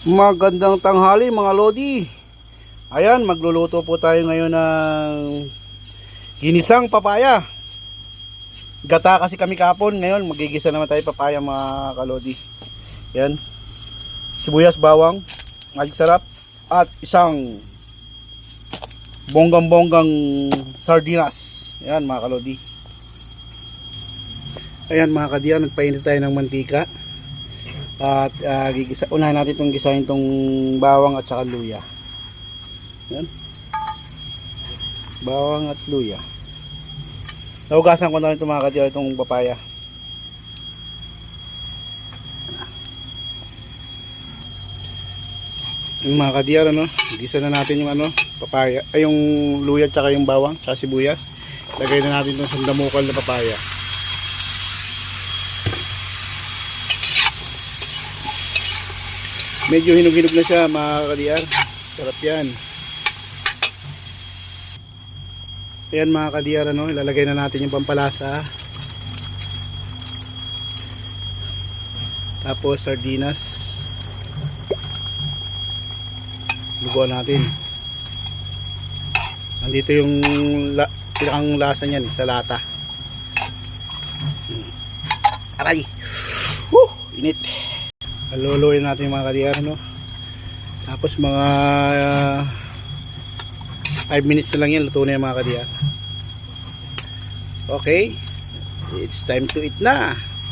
Magandang tanghali mga Lodi. Ayan, magluluto po tayo ngayon ng ginisang papaya. Gata kasi kami kapon. Ngayon, magigisa naman tayo papaya mga kalodi. Yan. Sibuyas, bawang, magic sarap, at isang bonggang-bonggang sardinas. Yan mga kalodi. Ayan mga kadiyan, nagpainit tayo ng mantika. At uh, gigisa, unahin natin itong gisahin itong bawang at saka luya. Yan. Bawang at luya. Naugasan ko na rin mga kadiyaw itong papaya. Yung mga kadiyar ano, gisa na natin yung ano, papaya, ay yung luya at saka yung bawang, saka sibuyas. Lagay na natin itong sandamukal na papaya. Medyo hinog-hinog na siya mga kadiyar. Sarap yan. Ayan mga kadiyar, ano, ilalagay na natin yung pampalasa. Tapos sardinas. Luguan natin. Nandito yung la pinakang lasa niyan eh, sa lata. Hmm. Aray! Woo! Init! Haluluin natin yung mga kadiyar, no? Tapos mga 5 minutes na lang yan, luto na yung mga kadiyar. Okay, it's time to eat na.